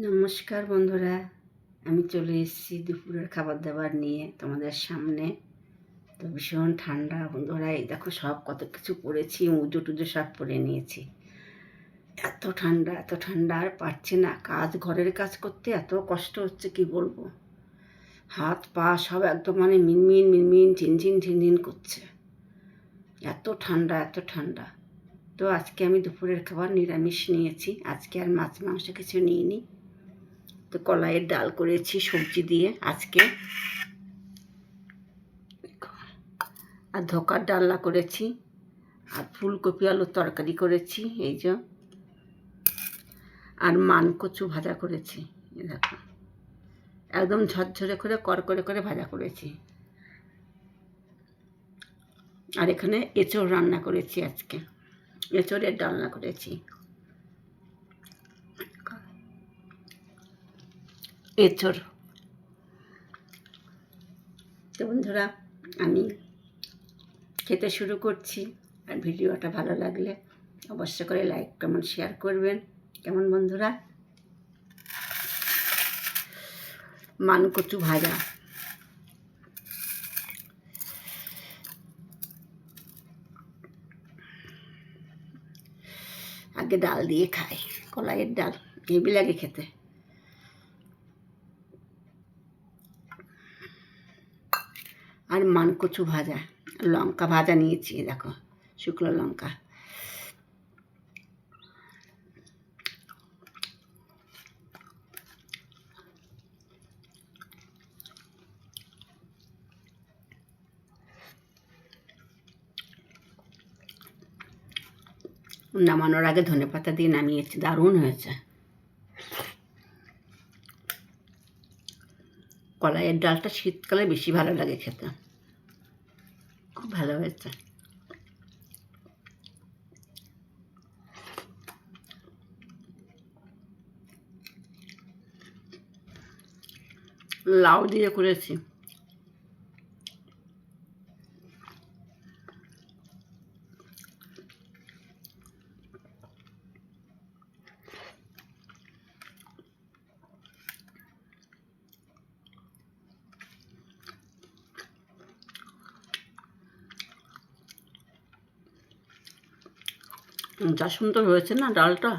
নমস্কার বন্ধুরা, আমি চলে এসেছি দুপুরের খাবার দাবার নিয়ে তোমাদের সামনে। তো ভীষণ ঠান্ডা বন্ধুরা, এই দেখো সব কত কিছু পরেছি উজো টুজো সব পরে নিয়েছি। এত ঠান্ডা এত ঠান্ডা, আর পারছি না। কাজ, ঘরের কাজ করতে এত কষ্ট হচ্ছে, কি বলব? হাত, পা সব একদম মানে মিনমিন মিনমিন, ঝিনঝিন ঝিনঝিন করছে। এত ঠান্ডা এত ঠান্ডা। তো আজকে আমি দুপুরের খাবার নিরামিষ নিয়েছি। আজকে আর মাছ, মাংস কিছু নিইনি। তো কলাইয়ের ডাল করেছি সবজি দিয়ে আজকে। আর ধোকার ডালনা করেছি, আর ফুলকপি আলুর তরকারি করেছি, এই যে। আর মান কচু ভাজা করেছি দেখো। একদম ঝরঝরে করে কর করে করে ভাজা করেছি। আর এখানে এঁচড় রান্না করেছি আজকে, এঁচড়ের ডালনা করেছি। এঁচড় তো বন্ধুরা, আমি খেতে শুরু করছি, আর ভিডিওটা ভালো লাগলে অবশ্য করে লাইক, কমেন্ট, শেয়ার করবেন। কেমন বন্ধুরা? মানকচু ভাজা। আগে ডাল দিয়ে খাই, কলাইয়ের ডাল হেবি লাগে খেতে। আর মানকচু ভাজা, লঙ্কা ভাজা নিয়েছি, দেখো, শুকনো লঙ্কা। নামানোর আগে ধনে পাতা দিয়ে নামিয়েছি, দারুণ হয়েছে। কলাইয়ের ডালটা শীতকালে বেশি ভালো লাগে খেতে। খুব ভালো হয়েছে। লাউ দিয়ে করেছি। যা সুন্দর হয়েছে না ডালটা?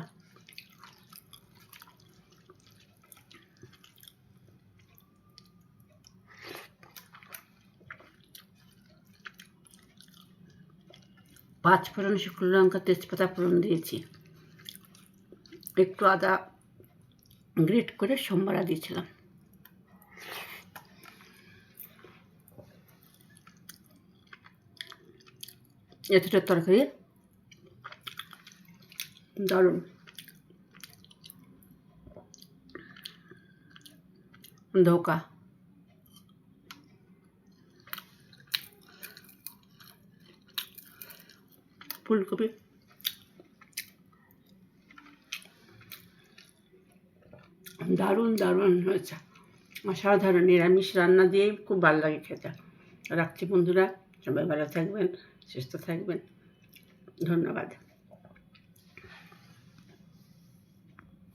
পাঁচ ফোড়ন শুকনো লঙ্কা, তেজপাতা ফোড়ন দিয়েছি। একটু আদা গ্রেট করে সোমবারা দিয়েছিলাম। এতটা তরকারি দারুণ। ধোকা। ফুলকপি। দারুণ দারুণ হয়েছে। অসাধারণ নিরামিষ রান্না দিয়েই খুব ভালো লাগে খেতে। রাখছি বন্ধুরা, সবাই ভালো থাকবেন, সুস্থ থাকবেন। ধন্যবাদ।